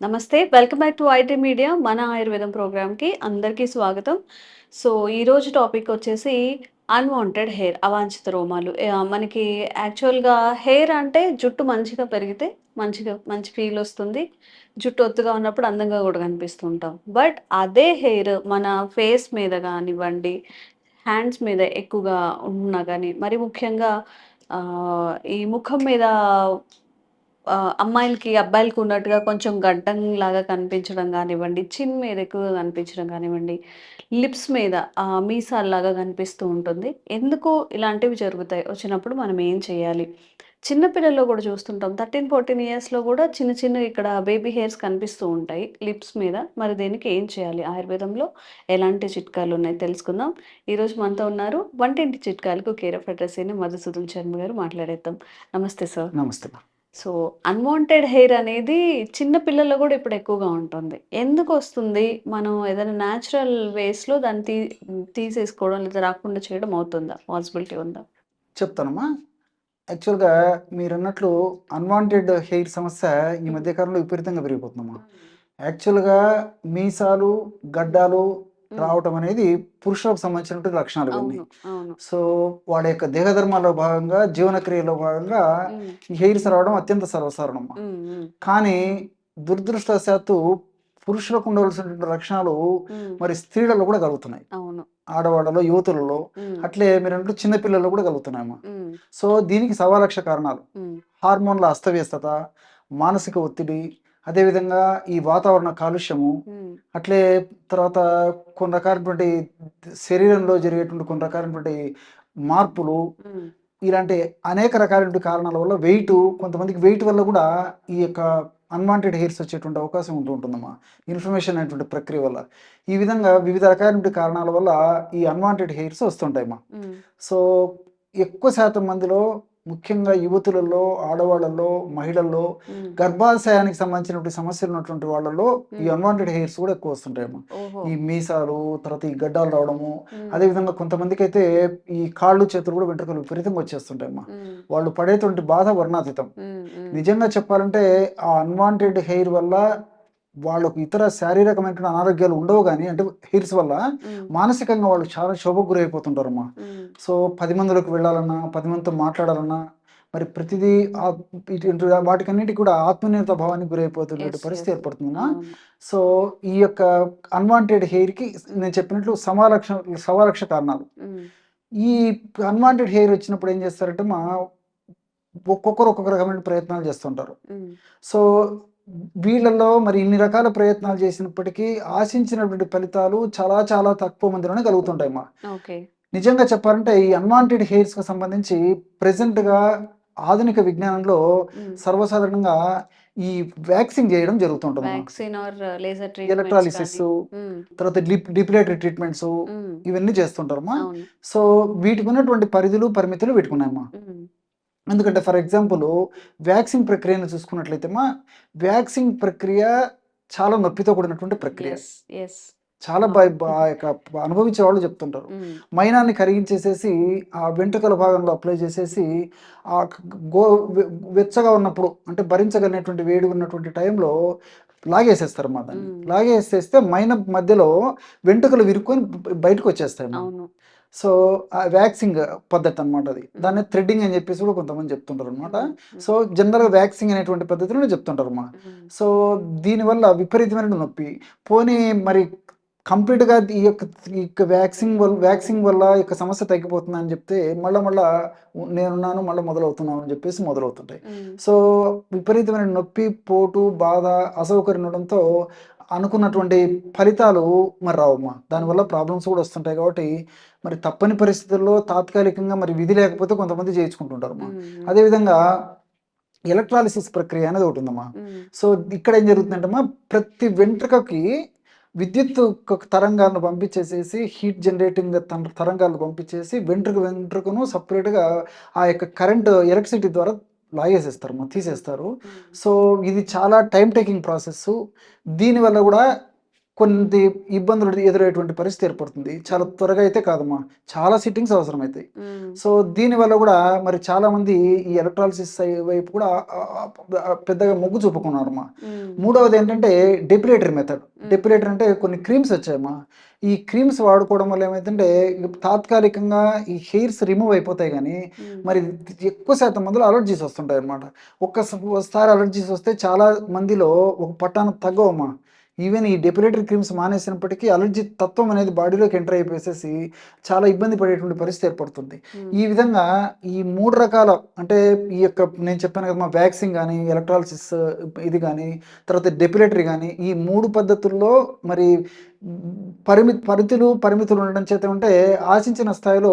నమస్తే welcome back to IT media మన ఆయుర్వేదం ప్రోగ్రామ్కి అందరికీ స్వాగతం. సో ఈరోజు టాపిక్ వచ్చేసి అన్వాంటెడ్ హెయిర్ అవాంఛిత రోమాలు. మనకి యాక్చువల్గా హెయిర్ అంటే జుట్టు మంచిగా పెరిగితే మంచిగా మంచి ఫీల్ వస్తుంది. జుట్టు ఒత్తుగా ఉన్నప్పుడు అందంగా కూడా కనిపిస్తుంటాం. బట్ అదే హెయిర్ మన ఫేస్ మీద కానివ్వండి హ్యాండ్స్ మీద ఎక్కువగా ఉన్నా కానీ మరి ముఖ్యంగా ఈ ముఖం మీద అమ్మాయిలకి అబ్బాయిలకి ఉన్నట్టుగా కొంచెం గడ్డం లాగా కనిపించడం కానివ్వండి చిన్ మీద ఎక్కువగా కనిపించడం కానివ్వండి లిప్స్ మీద మీసాల్లాగా కనిపిస్తూ ఉంటుంది. ఎందుకు ఇలాంటివి జరుగుతాయి. వచ్చినప్పుడు మనం ఏం చేయాలి? చిన్నపిల్లల్లో కూడా చూస్తుంటాం. థర్టీన్ ఫోర్టీన్ ఇయర్స్లో కూడా చిన్న చిన్న ఇక్కడ బేబీ హెయిర్స్ కనిపిస్తూ ఉంటాయి లిప్స్ మీద. మరి దీనికి ఏం చేయాలి? ఆయుర్వేదంలో ఎలాంటి చిట్కాలు ఉన్నాయి తెలుసుకుందాం. ఈరోజు మనతో ఉన్నారు వంటింటి చిట్కాలకు కేర్ ఆఫ్ అడ్రస్ అయిన మధుసూదన్ శర్మ గారు మాట్లాడేద్దాం. నమస్తే సార్. నమస్తే సో అన్వాంటెడ్ హెయిర్ అనేది చిన్న పిల్లల్లో కూడా ఇప్పుడు ఎక్కువగా ఉంటుంది. ఎందుకు వస్తుంది? మనం ఏదైనా న్యాచురల్ వేస్లో దాన్ని తీ తీసేసుకోవడం లేదా రాకుండా చేయడం అవుతుందా? పాసిబిలిటీ ఉందా? చెప్తానమ్మా. యాక్చువల్గా మీరు అన్నట్లు అన్వాంటెడ్ హెయిర్ సమస్య ఈ మధ్య కాలంలో విపరీతంగా పెరిగిపోతుందమ్మా. యాక్చువల్గా మీసాలు గడ్డాలు రావటం అనేది పురుషులకు సంబంధించినటువంటి లక్షణాలు ఇవన్నీ. అవును సో వాడి యొక్క దేహధర్మాల్లో భాగంగా జీవనక్రియలో భాగంగా హెయిర్స్ రావడం అత్యంత ఉమ్, కానీ దురదృష్టవశాత్తు పురుషులకు ఉండవలసినటువంటి లక్షణాలు మరి స్త్రీలలో కూడా కలుగుతున్నాయి. ఆడవాళ్ళలో యువతులలో అట్లే మీరు చిన్నపిల్లల్లో కూడా కలుగుతున్నాయమ్మా. సో దీనికి సవాలక్ష కారణాలు. హార్మోన్ల అస్తవ్యస్తత మానసిక ఒత్తిడి అదేవిధంగా ఈ వాతావరణ కాలుష్యము అట్లే తర్వాత కొన్ని రకాలైనటువంటి శరీరంలో జరిగేటువంటి కొన్ని రకాలైనటువంటి మార్పులు ఇలాంటి అనేక రకాలైన కారణాల వల్ల వెయిట్ కొంతమందికి వెయిట్ వల్ల కూడా ఈ యొక్క అన్వాంటెడ్ హెయిర్స్ వచ్చేటువంటి అవకాశం ఉంటూ ఉంటుందమ్మా. ఇన్ఫర్మేషన్ అనేటువంటి ప్రక్రియ వల్ల. ఈ విధంగా వివిధ రకాలైన కారణాల వల్ల ఈ అన్వాంటెడ్ హెయిర్స్ వస్తుంటాయమ్మా. సో ఎక్కువ శాతం మందిలో ముఖ్యంగా యువతులలో ఆడవాళ్ళలో మహిళల్లో గర్భాశయానికి సంబంధించినటువంటి సమస్యలు ఉన్నటువంటి వాళ్ళలో ఈ. అన్వాంటెడ్ హెయిర్స్ కూడా ఎక్కువ వస్తుంటాయమ్మా. ఈ మీసాలు తర్వాత ఈ గడ్డాలు రావడము అదేవిధంగా కొంతమందికి అయితే ఈ కాళ్ళు చేతులు కూడా వెంట్రుకలు విపరీతంగా వచ్చేస్తుంటాయమ్మా. వాళ్ళు పడేటువంటి బాధ వర్ణాతీతం. నిజంగా చెప్పాలంటే ఆ అన్వాంటెడ్ హెయిర్ వల్ల వాళ్ళకు ఇతర శారీరకమైనటువంటి అనారోగ్యాలు ఉండవు కానీ అంటే హెయిర్స్ వల్ల మానసికంగా వాళ్ళు చాలా శోభకు గురైపోతుంటారమ్మా. సో పది మందిలోకి వెళ్ళాలన్నా పది మందితో మాట్లాడాలన్నా మరి ప్రతిదీ వాటికన్నిటికి కూడా ఆత్మీయత భావానికి గురైపోతున్న Yes, పరిస్థితి అవును. సో ఈ యొక్క అన్వాంటెడ్ హెయిర్కి నేను చెప్పినట్లు సవాలక్ష సవాలక్ష కారణాలు. ఈ అన్వాంటెడ్ హెయిర్ వచ్చినప్పుడు ఏం చేస్తారంటే మా ఒక్కొక్కరు ఒక్కొక్క రకమైన ప్రయత్నాలు చేస్తుంటారు. సో వీళ్ళల్లో మరి ఇన్ని రకాల ప్రయత్నాలు చేసినప్పటికీ ఆశించినటువంటి ఫలితాలు చాలా చాలా తక్కువ మందిలోనే కలుగుతుంటాయి మా నిజంగా చెప్పాలంటే ఈ అన్వాంటెడ్ హెయిర్స్కి సంబంధించి ప్రెసెంట్గా ఆధునిక విజ్ఞానంలో. సర్వసాధారణంగా ఈ వ్యాక్సిన్ చేయడం జరుగుతుంటుంది ఎలక్ట్రాలిసిస్ తర్వాత డిపిలేటరీ ట్రీట్మెంట్స్ ఇవన్నీ చేస్తుంటారమ్మా అవును. సో వీటికి ఉన్నటువంటి పరిధులు పరిమితులు వీటికున్నాయమ్మా. ఉమ్, ఎందుకంటే ఫర్ ఎగ్జాంపుల్ వ్యాక్సిన్ ప్రక్రియను చూసుకున్నట్లయితే మా వ్యాక్సిన్ ప్రక్రియ చాలా నొప్పితో కూడినటువంటి ప్రక్రియ. చాలా యొక్క అనుభవించే వాళ్ళు చెప్తుంటారు. మైనాన్ని కరిగించేసేసి ఆ వెంట్రుకల భాగంలో అప్లై చేసేసి ఆ గో వెచ్చగా ఉన్నప్పుడు అంటే భరించగలిగినటువంటి వేడి ఉన్నటువంటి టైంలో లాగేసేస్తారు అన్నమాట దాన్ని. లాగేసేస్తే మైన మధ్యలో వెంట్రుకలు విరుక్కొని బయటకు వచ్చేస్తాయి సో ఆ వ్యాక్సింగ్ పద్ధతి అన్నమాట అది. దాన్ని థ్రెడ్డింగ్ అని చెప్పేసి కూడా కొంతమంది చెప్తుంటారు అనమాట సో జనరల్గా వ్యాక్సింగ్ అనేటువంటి పద్ధతిలో చెప్తుంటారు అమ్మా ఉమ్, సో దీనివల్ల విపరీతమైన నొప్పి. పోనీ మరి కంప్లీట్గా ఈ యొక్క ఈ యొక్క వ్యాక్సిన్ వల్ల వ్యాక్సిన్ వల్ల ఈ యొక్క సమస్య తగ్గిపోతుంది అని చెప్తే మళ్ళీ మళ్ళా నేనున్నాను మళ్ళీ మొదలవుతున్నాను అని చెప్పేసి మొదలవుతుంటాయి. సో విపరీతమైన నొప్పి పోటు బాధ అసౌకర్యం ఉండడంతో అనుకున్నటువంటి ఫలితాలు మరి రావమ్మా. దానివల్ల ప్రాబ్లమ్స్ కూడా వస్తుంటాయి కాబట్టి మరి తప్పని పరిస్థితుల్లో తాత్కాలికంగా మరి విధి లేకపోతే కొంతమంది చేయించుకుంటుంటారు అమ్మా. అదేవిధంగా ఎలక్ట్రాలిసిస్ ప్రక్రియ అనేది ఒకటి ఉందమ్మా. సో ఇక్కడ ఏం జరుగుతుందంటే ప్రతి వెంట్రుకకి విద్యుత్ తరంగాలను పంపించేసేసి హీట్ జనరేటింగ్ తరంగాలను పంపించేసి వెంట్రుక వెంట్రుకను సపరేట్గా ఆ యొక్క కరెంట్ ఎలక్ట్రిసిటీ ద్వారా లాగేసేస్తారు తీసేస్తారు. సో ఇది చాలా టైం టేకింగ్ ప్రాసెస్ దీనివల్ల కూడా కొన్ని ఇబ్బందులు ఎదురయ్యేటువంటి పరిస్థితి ఏర్పడుతుంది. చాలా త్వరగా అయితే కాదమ్మా. చాలా సిట్టింగ్స్ అవసరం అవుతాయి సో దీనివల్ల కూడా మరి చాలా మంది ఈ ఎలక్ట్రాలసిస్ వైపు కూడా పెద్దగా మొగ్గు చూపుకున్నారమ్మా. మూడవది ఏంటంటే డెపిలేటరీ మెథడ్. డెపిలేటర్ అంటే కొన్ని క్రీమ్స్ వచ్చాయమ్మా. ఈ క్రీమ్స్ వాడుకోవడం వల్ల ఏమైందంటే తాత్కాలికంగా ఈ హెయిర్స్ రిమూవ్ అయిపోతాయి కానీ మరి ఎక్కువ శాతం మందిలో అలర్జీస్ వస్తుంటాయి అనమాట ఒక్కసారి అలర్జీస్ వస్తే చాలా మందిలో ఒక పట్టాను తగ్గవమ్మా. ఈవెన్ ఈ డెపిలేటరీ క్రీమ్స్ మానేసినప్పటికీ అలర్జీ తత్వం అనేది బాడీలోకి ఎంటర్ అయిపోయేసేసి చాలా ఇబ్బంది పడేటువంటి పరిస్థితి ఏర్పడుతుంది. ఈ విధంగా ఈ మూడు రకాల అంటే ఈ యొక్క నేను చెప్పాను కదా మా వ్యాక్సిన్ కానీ ఎలక్ట్రాలసిస్ ఇది కానీ తర్వాత డెపిలేటరీ కానీ ఈ మూడు పద్ధతుల్లో మరి పరిమి పరిధులు పరిమితులు ఉండడం చేత ఉంటే ఆశించిన స్థాయిలో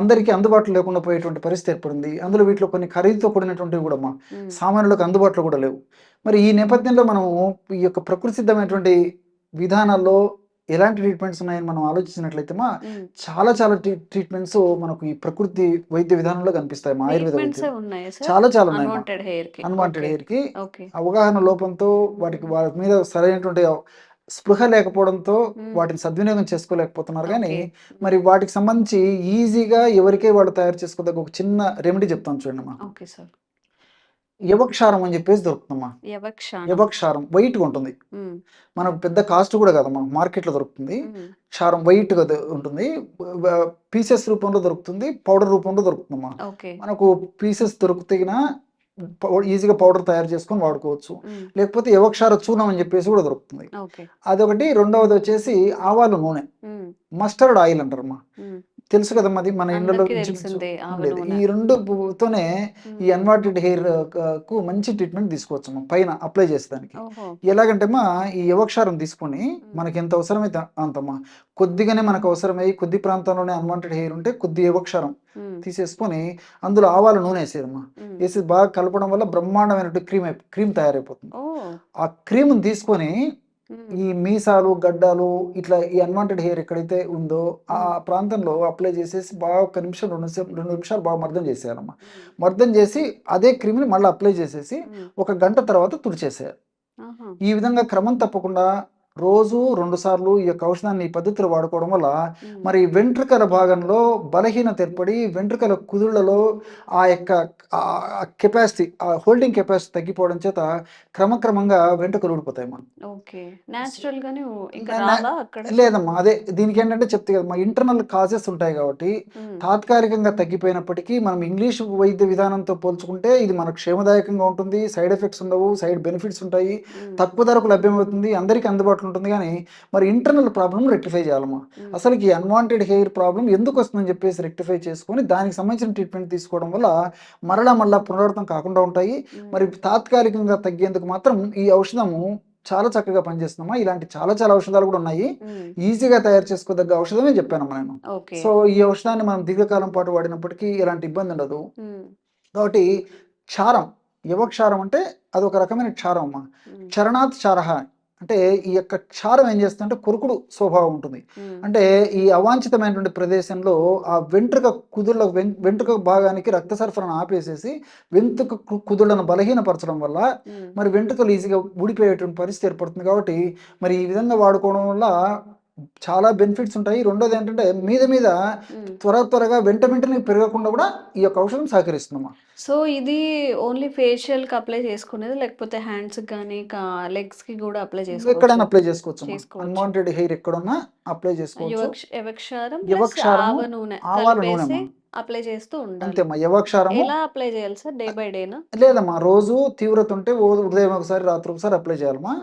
అందరికీ అందుబాటులో లేకుండా పోయేటువంటి పరిస్థితి ఏర్పడింది. అందులో వీటిలో కొన్ని ఖరీదుతో కూడినటువంటివి కూడా మా సామాన్యులకు అందుబాటులో కూడా లేవు. మరి ఈ నేపథ్యంలో మనము ఈ యొక్క ప్రకృతి సిద్ధమైనటువంటి విధానాల్లో ఎలాంటి ట్రీట్మెంట్స్ ఉన్నాయని మనం ఆలోచించినట్లయితే మా చాలా చాలా ట్రీట్మెంట్స్ మనకు ఈ ప్రకృతి వైద్య విధానంలో కనిపిస్తాయి. మా ఆయుర్వేద చాలా చాలా ఉన్నాయి. అన్వాంటెడ్ హెయిర్కి. అవగాహన లోపంతో వాటికి వాటి మీద సరైనటువంటి స్పృహ లేకపోవడంతో. వాటిని సద్వినియోగం చేసుకోలేకపోతున్నారు కానీ. మరి వాటికి సంబంధించి ఈజీగా ఎవరికే వాళ్ళు తయారు చేసుకోదగ్గ ఒక చిన్న రెమెడీ చెప్తాను చూడండి అమ్మా. Okay sir. యవక్షారం అని చెప్పేసి దొరుకుతుందమ్మా. యవక్షారం. వైట్గా ఉంటుంది. మ్మ్. మనకు పెద్ద కాస్ట్ కూడా కదమ్మా మార్కెట్లో దొరుకుతుంది. మ్మ్. క్షారం వైట్గా ఉంటుంది. పీసెస్ రూపంలో దొరుకుతుంది పౌడర్ రూపంలో దొరుకుతుందమ్మా. మనకు పీసెస్ దొరికితేగిన ఈజీగా పౌడర్ తయారు చేసుకొని వాడుకోవచ్చు. లేకపోతే యవక్షార చూర్ణం అని చెప్పేసి కూడా దొరుకుతుంది అదొకటి రెండవది వచ్చేసి ఆవాల నూనె. మస్టర్డ్ ఆయిల్ అంటారమ్మా మ్మ్. తెలుసు కదమ్మా అది మన. నూనె. ఈ రెండు తోనే ఈ. అన్వాంటెడ్ హెయిర్కు మంచి ట్రీట్మెంట్ తీసుకోవచ్చు పైన అప్లై చేసేదానికి ఎలాగంటే మా ఈ యవక్షారం తీసుకొని మనకి ఎంత అవసరమైతే అంతమ్మా కొద్దిగానే మనకు అవసరమై కొద్ది ప్రాంతంలోనే అన్వాంటెడ్ హెయిర్ ఉంటే కొద్ది యవక్షారం. తీసేసుకొని అందులో ఆవాల నూనె వేసేదమ్మా మ్మ్. వేసి బాగా కలపడం వల్ల బ్రహ్మాండమైనటువంటి క్రీమ్ క్రీమ్ తయారైపోతుంది ఆ క్రీమ్ తీసుకొని. ఈ మీసాలు గడ్డాలు ఇట్లా ఈ అన్వాంటెడ్ హెయిర్ ఎక్కడైతే ఉందో ఆ ప్రాంతంలో అప్లై చేసేసి బాగా ఒక్క నిమిషం రెండు నిమిషం రెండు నిమిషాలు బాగా మర్దం చేసేయాలమ్మా మర్దం చేసి అదే క్రీమ్ని మళ్ళీ అప్లై చేసేసి. ఒక గంట తర్వాత తుడిచేసేయాలి. ఈ విధంగా క్రమం తప్పకుండా రోజు రెండు సార్లు ఈ యొక్క ఔషధాన్ని ఈ పద్ధతిలో వాడుకోవడం వల్ల. మరి వెంట్రుకల భాగంలో బలహీనత ఏర్పడి వెంట్రుకల కుదుళ్ళలో ఆ యొక్క కెపాసిటీ ఆ హోల్డింగ్ కెపాసిటీ తగ్గిపోవడం చేత క్రమక్రమంగా వెంట్రుకలు ఊడిపోతాయి మనం లేదమ్మా అదే దీనికి ఏంటంటే చెప్తే కదా మా ఇంటర్నల్ కాజెస్ ఉంటాయి కాబట్టి. తాత్కాలికంగా తగ్గిపోయినప్పటికీ మనం ఇంగ్లీష్ వైద్య విధానంతో పోల్చుకుంటే ఇది మనకు క్షేమదాయకంగా ఉంటుంది సైడ్ ఎఫెక్ట్స్ ఉండవు సైడ్ బెనిఫిట్స్ ఉంటాయి. తక్కువ ధరకు లభ్యమవుతుంది అందరికీ అందుబాటులో ఉంటుంది కానీ మరి ఇంటర్నల్ ప్రాబ్లమ్ రెక్టిఫై చేయాలమ్మా మ్మ్. అసలు ఈ అన్వాంటెడ్ హెయిర్ ప్రాబ్లం ఎందుకు వస్తుందని చెప్పేసి రెక్టిఫై చేసుకొని దానికి సంబంధించిన ట్రీట్మెంట్ తీసుకోవడం వల్ల మరలా మళ్ళా పునరావృతం కాకుండా ఉంటాయి. మరి తాత్కాలికంగా తగ్గేందుకు మాత్రం ఈ ఔషధము చాలా చక్కగా పనిచేస్తుందమ్మా ఇలాంటి చాలా చాలా ఔషధాలు కూడా ఉన్నాయి. ఈజీగా తయారు చేసుకోదగ్గ ఔషధమే చెప్పానమ్మా నేను సో ఈ ఔషధాన్ని మనం దీర్ఘకాలం పాటు వాడినప్పటికీ ఎలాంటి ఇబ్బంది ఉండదు. కాబట్టి క్షారం యువక్షారం అంటే అదొక రకమైన క్షారం అమ్మా మ్మ్. చరణాత్ క్షారహ అంటే ఈ యొక్క క్షారం ఏం చేస్తుందంటే కొరుకుడు స్వభావం ఉంటుంది. అంటే ఈ అవాంఛితమైనటువంటి ప్రదేశంలో ఆ వెంట్రుక కుదుళ్ళ వెంట్రుక భాగానికి రక్త సరఫరాను ఆపేసేసి వెంట్రుక కుదుళ్ళను బలహీనపరచడం వల్ల. మరి వెంట్రుకలు ఈజీగా ఊడిపోయేటువంటి పరిస్థితి ఏర్పడుతుంది కాబట్టి మరి ఈ విధంగా వాడుకోవడం వల్ల చాలా బెనిఫిట్స్ ఉంటాయి. రెండోది ఏంటంటే మీద మీద. త్వర త్వరగా వెంట వెంటనే పెరగకుండా కూడా ఈ యొక్క ఔషధం సహకరిస్తుందమ్మా. సో ఇది ఓన్లీ ఫేషియల్కి అప్లై చేసుకునేది లేకపోతే హ్యాండ్స్ కానీ లెగ్స్కి కూడా అప్లై ఎక్కడైనా చేసుకోవచ్చు అప్లై చేసుకోవచ్చు. అన్వాంటెడ్ హెయిర్ ఎక్కడున్నా అప్లై చేసుకోవచ్చు. యవక్షారం ఆవ నూనె ఆవాల నూనె అప్లై చేస్తూ ఉండాలి. అంతేమ్మా యవక్షారము. ఎలా అప్లై చేయాలి సార్? డే బై డేనా లేదమ్మా రోజు తీవ్రత ఉంటే ఉదయం ఒకసారి రాత్రి ఒకసారి అప్లై చేయాలమ్మా.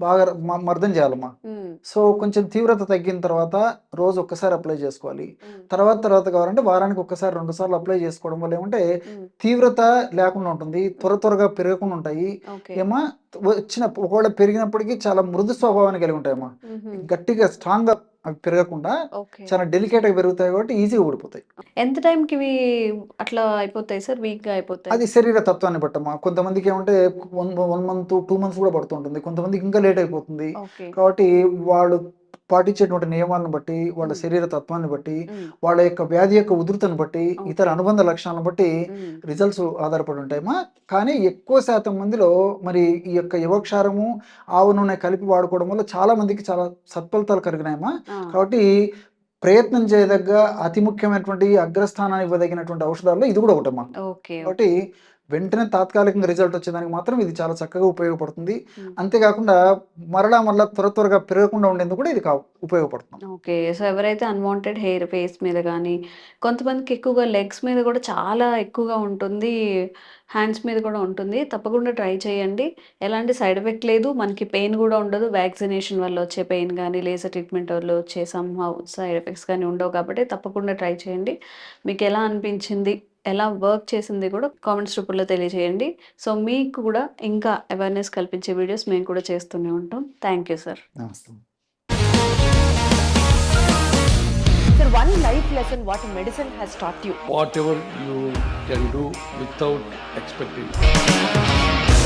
బాగా మర్దం చేయాలమ్మా. మ్మ్. సో కొంచెం తీవ్రత తగ్గిన తర్వాత రోజు ఒక్కసారి అప్లై చేసుకోవాలి. తర్వాత తర్వాత కావాలంటే వారానికి ఒక్కసారి రెండు సార్లు అప్లై చేసుకోవడం వల్ల ఏమంటే. తీవ్రత లేకుండా ఉంటుంది త్వర త్వరగా పెరగకుండా ఉంటాయి ఏమా వచ్చిన ఒకవేళ పెరిగినప్పటికీ చాలా మృదు స్వభావాన్ని కలిగి ఉంటాయమ్మా. మ్మ్. గట్టిగా స్ట్రాంగ్గా అవి పెరగకుండా చాలా డెలికేట్గా పెరుగుతాయి కాబట్టి ఈజీగా ఊడిపోతాయి. ఎంత టైం కి అట్లా అయిపోతాయి సార్? వీక్గా అయిపోతాయి? అది శరీర తత్వాన్ని బట్టమ్మా. కొంతమందికి ఏమంటే one one month two months కూడా పడుతుంటుంది కొంతమందికి ఇంకా లేట్ అయిపోతుంది. కాబట్టి వాళ్ళు పాటించేటువంటి నియమాలను బట్టి వాళ్ళ. శరీర తత్వాన్ని బట్టి. వాళ్ళ యొక్క వ్యాధి యొక్క ఉధృతను బట్టి. ఇతర అనుబంధ లక్షణాలను బట్టి. రిజల్ట్స్ ఆధారపడి ఉంటాయమ్మా కానీ ఎక్కువ శాతం మందిలో మరి ఈ యొక్క యువక్షారము ఆవు నూనె కలిపి వాడుకోవడం వల్ల చాలా మందికి చాలా సత్ఫలితాలు కలిగినాయమ్మా. కాబట్టి ప్రయత్నం చేయదగ్గ అతి ముఖ్యమైనటువంటి అగ్రస్థానాన్ని ఇవ్వదగినటువంటి ఔషధాల్లో ఇది కూడా ఒకటమ్మా ఓకే కాబట్టి వెంటనే తాత్కాలికంగా రిజల్ట్ వచ్చేదానికి మాత్రం ఇది చాలా చక్కగా ఉపయోగపడుతుంది. అంతేకాకుండా మరలా మరలా త్వర త్వరగా పెరగకుండా ఉండేందుకు కూడా ఇది ఉపయోగపడుతుంది. ఓకే సో ఎవరైతే అన్వాంటెడ్ హెయిర్ ఫేస్ మీద కానీ కొంతమందికి ఎక్కువగా లెగ్స్ మీద కూడా చాలా ఎక్కువగా ఉంటుంది హ్యాండ్స్ మీద కూడా ఉంటుంది. తప్పకుండా ట్రై చేయండి. ఎలాంటి సైడ్ ఎఫెక్ట్ లేదు. మనకి పెయిన్ కూడా ఉండదు. వ్యాక్సినేషన్ వల్ల వచ్చే పెయిన్ కానీ లేజర్ ట్రీట్మెంట్ వల్ల వచ్చే సమ్ సైడ్ ఎఫెక్ట్స్ కానీ ఉండవు కాబట్టి తప్పకుండా ట్రై చేయండి. మీకు ఎలా అనిపించింది? ఎలా వర్క్ చేసింది కూడా కామెంట్స్ రూపంలో తెలియజేయండి సో మీకు కూడా ఇంకా అవేర్నెస్ కల్పించే వీడియోస్ మేము కూడా చేస్తూనే ఉంటాం థ్యాంక్ యూ సార్ నమస్తే Sir, one life lesson what medicine has taught you. whatever you can do without expecting.